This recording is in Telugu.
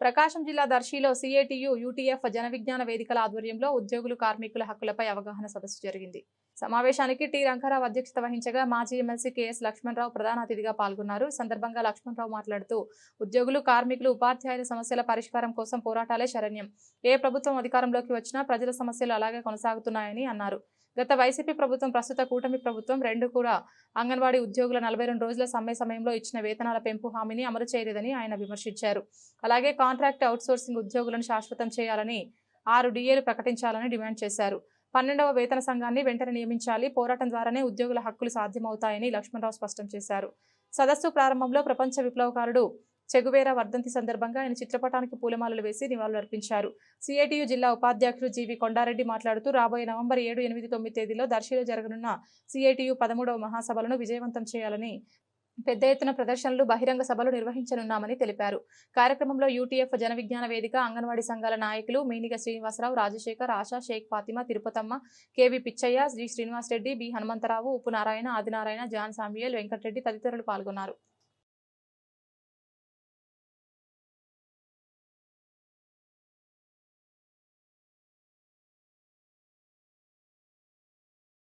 ప్రకాశం జిల్లా దర్శిలో సిఐటియు యూటీఎఫ్ జన విజ్ఞాన వేదికల ఆధ్వర్యంలో ఉద్యోగులు కార్మికుల హక్కులపై అవగాహన సదస్సు జరిగింది. సమావేశానికి టి. రంగారావు అధ్యక్షత వహించగా మాజీ ఎమ్మెల్సీ కెఎస్ లక్ష్మణరావు ప్రధాన అతిథిగా పాల్గొన్నారు సందర్భంగా లక్ష్మణరావు మాట్లాడుతూ ఉద్యోగులు కార్మికులు ఉపాధ్యాయుల సమస్యల పరిష్కారం కోసం పోరాటాలే శరణ్యం. ఏ ప్రభుత్వం అధికారంలోకి వచ్చినా ప్రజల సమస్యలు అలాగే కొనసాగుతున్నాయని అన్నారు. గత వైసీపీ ప్రభుత్వం ప్రస్తుత కూటమి ప్రభుత్వం రెండు కూడా అంగన్వాడీ ఉద్యోగుల నలభై రెండు రోజుల సమ్మె సమయంలో ఇచ్చిన వేతనాల పెంపు హామీని అమలు చేయలేదని ఆయన విమర్శించారు. అలాగే కాంట్రాక్ట్ అవుట్సోర్సింగ్ ఉద్యోగులను శాశ్వతం చేయాలని ఆరు డిఏలు ప్రకటించాలని డిమాండ్ చేశారు. పన్నెండవ వేతన సంఘాన్ని వెంటనే నియమించాలి పోరాటం ద్వారానే ఉద్యోగుల హక్కులు సాధ్యమవుతాయని లక్ష్మణరావు స్పష్టం చేశారు. సదస్సు ప్రారంభంలో ప్రపంచ విప్లవకారుడు చెగువేరా వర్ధంతి సందర్భంగా ఆయన చిత్రపటానికి పూలమాలలు వేసి నివాళులర్పించారు. సిఐటియు జిల్లా ఉపాధ్యక్షుడు జీవి కొండారెడ్డి మాట్లాడుతూ రాబోయే నవంబర్ ఏడు ఎనిమిది తొమ్మిది తేదీలో దర్శిలో జరగనున్న సిఐటియు పదమూడవ మహాసభలను విజయవంతం చేయాలని పెద్ద ఎత్తున ప్రదర్శనలు బహిరంగ సభలు నిర్వహించనున్నామని తెలిపారు. కార్యక్రమంలో యూటీఎఫ్ జన విజ్ఞాన వేదిక అంగన్వాడీ సంఘాల నాయకులు Miniga Srinivasarao Rajasekhar Asha Sheikh Fatima Tirupatamma KV Pichaiah Sri Srinivas Reddy B Hanumantharao Uppu Narayana Adinarayana John Samuel Venkatareddy తదితరులు పాల్గొన్నారు.